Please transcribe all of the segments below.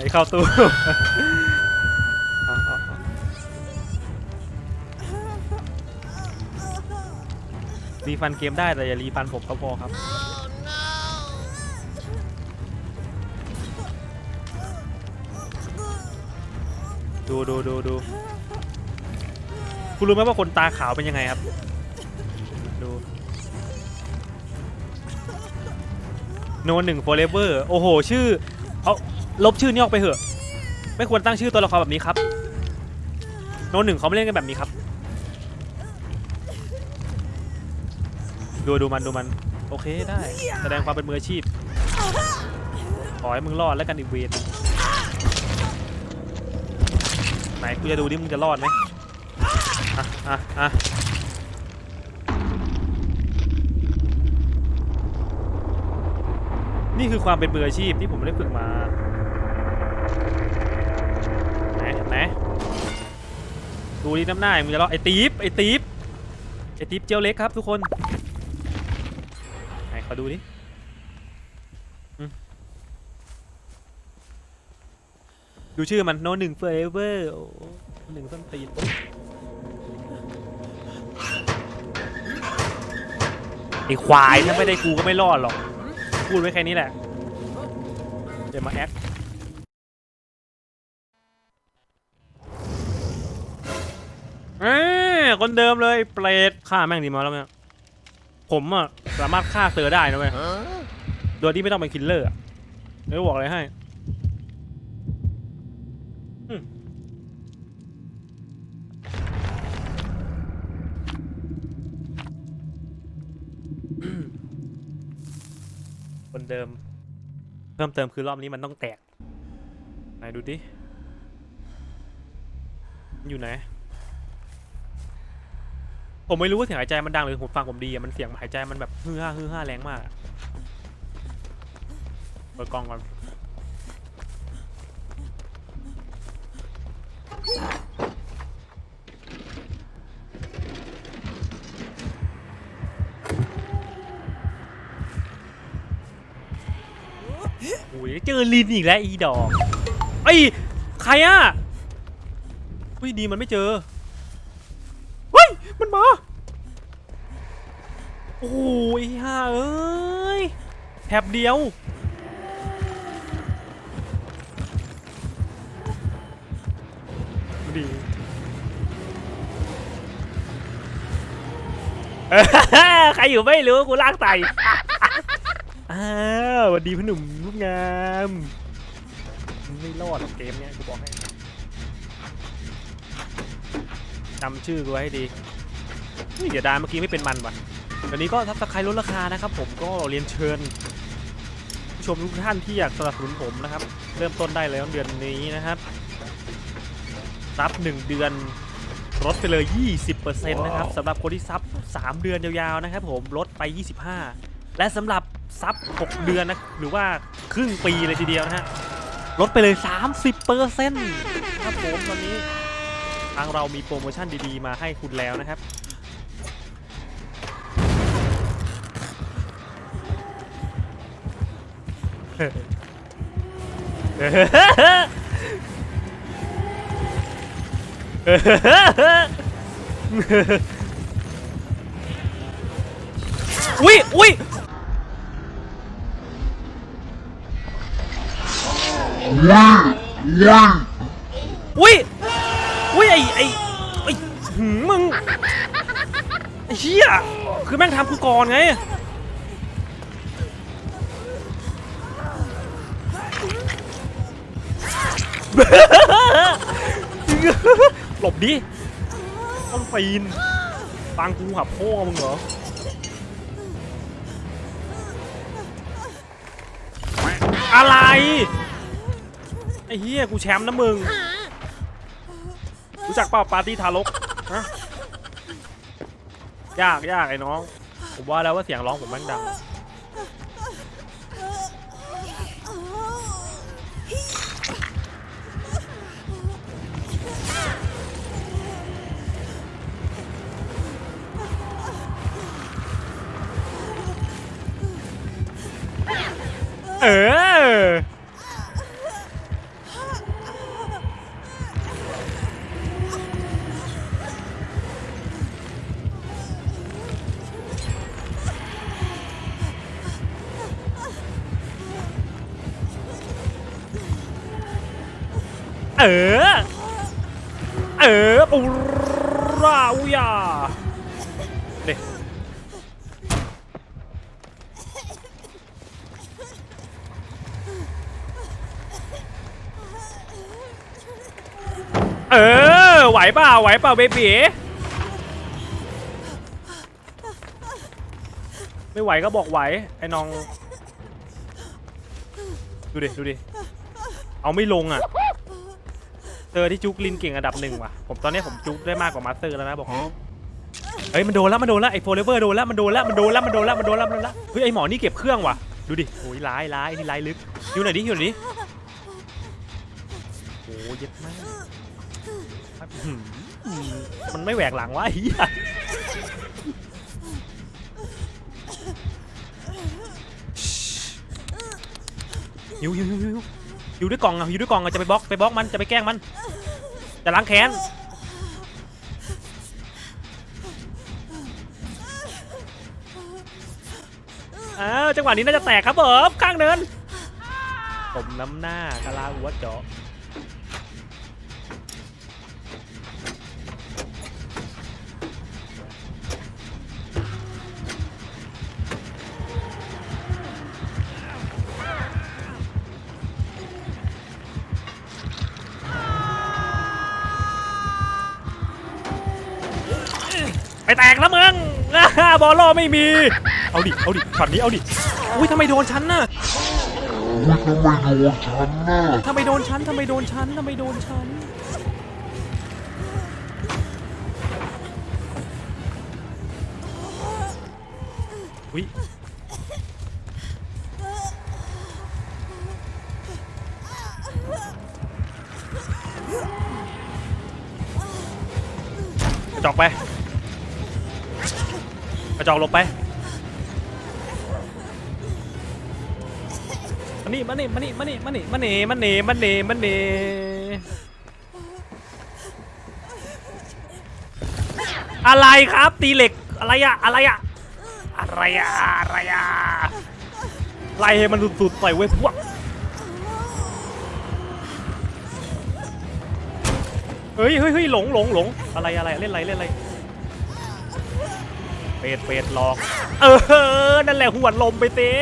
ไอ้เข้าตู้เอาเอาเอารีฟันเกมได้แต่อย่ารีฟันผมก็พอครับ ดูดูดูดูคุณรู้ไหมว่าคนตาขาวเป็นยังไงครับ ดูโนหนึ่ง forever โอ้โห ชื่อ ลบชื่อนี้ออกไปเถอะ ไม่ควรตั้งชื่อตัวละครแบบนี้ครับ โนหนึ่งเขาไม่เล่นกันแบบนี้ครับ ดูดูมันดูมัน โอเคได้ แสดงความเป็นมืออาชีพ ขอให้มึงรอดแล้วกันอีกเวนไหนกูจะดูดิมึงจะรอดไหมอะอะอะนี่คือความเป็นมืออาชีพที่ผมไม่ได้ฝึกมา ไหนไหน ดูดิน้ำหน้ามึงจะรอดไอ้ตีฟไอ้ตีฟไอ้ตีฟเจียวเล็กครับทุกคนไหนขอดูดิดูชื่อมันโนหนึ่งเฟเวอร์หนึ่งต้นตีนไอ้ควายถ้าไม่ได้กูก็ไม่รอดหรอกพูดไว้แค่นี้แหละเดี๋ยวมาแอค คนเดิมเลยเปรตฆ่าแม่งดีมาแล้วเนี่ยผมอะสามารถฆ่าเซอร์ได้นะเว้ยโดยที่ไม่ต้องเป็นคิลเลอร์อะเดี๋ยวบอกอะไรให้อืมคนเดิม เพิ่มเติมคือรอบนี้มันต้องแตก ไหนดูดิมันอยู่ไหน ผมไม่รู้ว่าเสียงหายใจมันดังหรือผมฟังผมดีอะมันเสียงหายใจมันแบบฮือฮ่าฮือฮ่าแรงมากอะเปิดกล้องก่อน โอ้ยเจอลินอีกแล้วอีดอกไอ้ยใครอะเฮ้ยดีมันไม่เจอ โอ้ยฮ่าเอ้ยแถบเดียว ดีใครอยู่ไม่รู้กูลากไตอ้าวสวัสดีพี่หนุ่มลูกงามไม่รอดหรอกเกมเนี้ยกูบอกให้จำชื่อกูไว้ให้ดีเฮ้ยเดี๋ยวดาเมื่อกี้ไม่เป็นมันว่ะ วนี้ก็ทับตะไคร้ลดราคานะครับผมก็เรียนเชิญผู้ชมทุกท่านที่อยากสนับสนุนผมนะครับ เริ่มต้นได้แล้วเดือนนี้นะครับซับ 1 เดือนลดไปเลย 20%นะครับสำหรับคนที่ซับ 3 เดือนยาวๆนะครับผมลดไป 25 และสำหรับซับ 6 เดือนนะหรือว่าครึ่งปีเลยทีเดียวนะฮะลดไปเลย 30%ครับผมตอนนี้ทางเรามีโปรโมชั่นดีๆ มาให้คุณแล้วนะครับ อุ้ยอุ้ย Yeah, yeah. อุ้ยอุ้ยไอไอไอหืมมึงไอ้เหี้ยคือแม่งทำกูก่อนไง หลบดิต้นปีนตังกูหับพ่อมึงเหรออะไร ไอ้เฮียกูแชมป์นะมึง รู้จักเปล่าปาร์ตี้ทารกฮะยากยากไอ้น้อง ผมว่าแล้วว่าเสียงร้องผมแม่งดัง เออ เออ เออปูราอุยาเด เออ ไหวเปล่าไหวเปล่าเบบีไม่ไหวก็บอกไหว ไอ้น้อง ดูดิ ดูดิ เอาไม่ลงอะเจอที่จุกลินเก่งอันดับหนึ่งว่ะ ผมตอนนี้ผมจุกได้มากกว่ามาสเตอร์แล้วนะบอกเฮ้ยมันโดนแล้วมันโดนแล้วไอ้โฟเลเวอร์โดนแล้วมันโดนแล้วมันโดนแล้วมันโดนแล้วมันโดนแล้วมันโดนแล้วเฮ้ยไอ้หมอนี่เก็บเครื่องว่ะดูดิโอ้ยร้ายร้ายนี่ร้ายลึกอยู่ไหนดิอยู่ไหนดิโอ้ยเย็ดมากอื้อหือ มันไม่แหวกหลังวะไอ้เหี้ยหิวหิวหิวหิวหิวด้วยกล่องอะหิวด้วยกล่องอะจะไปบล็อกไปบล็อกมันจะไปแกล้งมัน จะล้างแค้นอ้าวจังหวะนี้น่าจะแตกครับผมข้างเนินผมน้ำหน้ากะลาหัวเจาะ ไปแตกแล้วมึงอ่าบอลโลไม่มี เอาดิ เอาดิช็อตนี้เอาดิ อุ้ยทำไมโดนฉันน่ะอุ้ยทำไมโดนฉันน่ะทำไมโดนฉันทำไมโดนฉันทำไมโดนฉันอุ้ยกระจอกไป กระจอกลบไปมานี่มานี่มานี่มานี่มานี่มานี่มานี่มานี่มานี่อะไรครับตีเหล็กอะไรอะอะไรอะอะไรอะอะไรอะไล่ให้มันสุดๆต่อยไว้พวกเฮ้ยเฮ้ยเฮ้ยหลงหลงหลงอะไรอะไรเล่นอะไรเล่นอะไร เปดเปดหลอก เออ นั่นแหละหัวลมไปเต้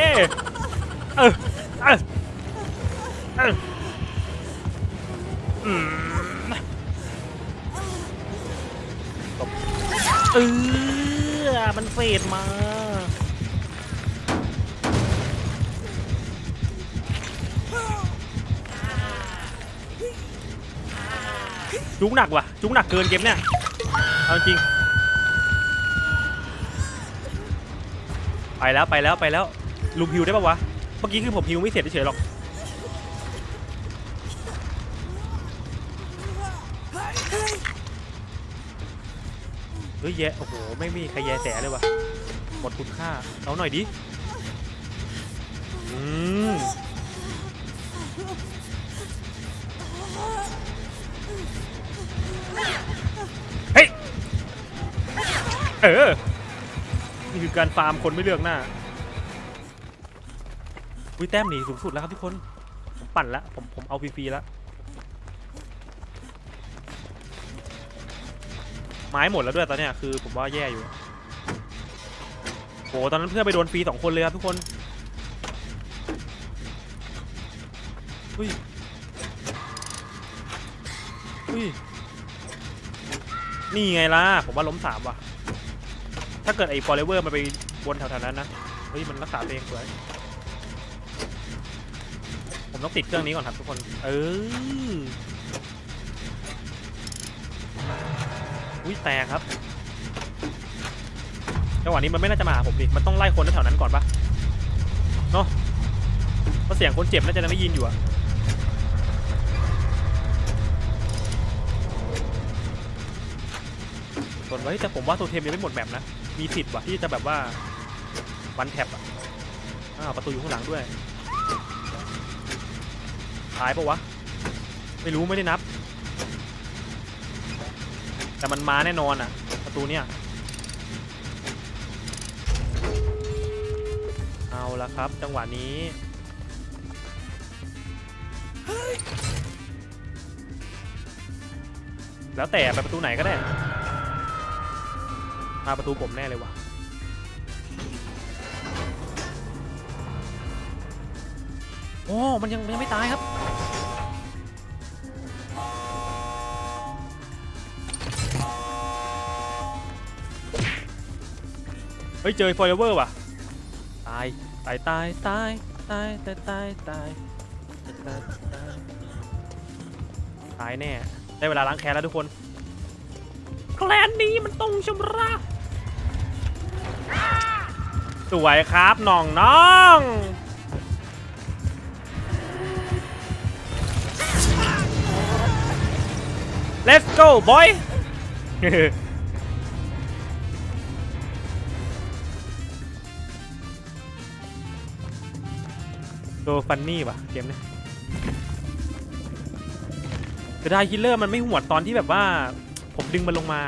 เออเอ้ยเอ้ยอืมตบเออ มันเฟดมา จุกหนักว่ะ จุกหนักเกินเกมเนี่ย เอาจริง ไปแล้วไปแล้วไปแล้วลุมฮิวได้ปะวะ เมื่อกี้คือผมฮิวไม่เสร็จเฉยๆหรอก เฮ้ยแย่โอ้โห ไม่มีใครแย่แสเลยวะหมดคุณค่า เอาหน่อยดิ อืมเฮ้ย เออ นี่คือการฟาร์มคนไม่เลือกหน้าอุ้ยแต้มหนีสูงสุดแล้วครับทุกคนผมปั่นแล้วผมผมเอาฟรีๆแล้วไม้หมดแล้วด้วยตอนเนี้ยคือผมว่าแย่อยู่โหตอนนั้นเพื่อนไปโดนฟรีสองคนเลยครับทุกคนอุ้ยอุ้ยนี่ไงล่ะผมว่าล้มสามว่ะ ถ้าเกิดไอ้ฟอร์เรเวอร์มันไปวนแถวๆนั้นนะ เฮ้ย มันรักษาตัวเองสวยผมต้องติดเครื่องนี้ก่อนครับทุกคน เอออุ้ยแตกครับจังหวะนี้มันไม่น่าจะมาผมดิ มันต้องไล่คนแถวนั้นก่อนปะเนาะเพราะเสียงคนเจ็บน่าจะได้ยินอยู่อะส่วนไว้แต่ผมว่าโทเทมยังไม่หมดแบบนะ มีสิทธิ์ว่ะที่จะแบบว่าวันแท็บอะอ้าวประตูอยู่ข้างหลังด้วยตายปะวะ ไม่รู้ไม่ได้นับ แต่มันมาแน่นอนอะ ประตูเนี่ย เอาละครับ จังหวะนี้แล้วแต่ไปประตูไหนก็ได้ มาประตูผมแน่เลยว่ะโอ้มันยังมันยังไม่ตายครับ เฮ้ย เจอ forever ว่ะตายตายตาย ตาย ตาย ตาย ตาย ตาย ตาย ตาย ตายแน่ ได้เวลาล้างแค้นแล้วทุกคน แคลนนี้มันต้องชำระ สวยครับน้องน้อง Let's go boy ตัวฟันนี่ว่ะเกมนี้แต่ได้คิลเลอร์มันไม่หวดตอนที่แบบว่า ผมดึงมันลงมา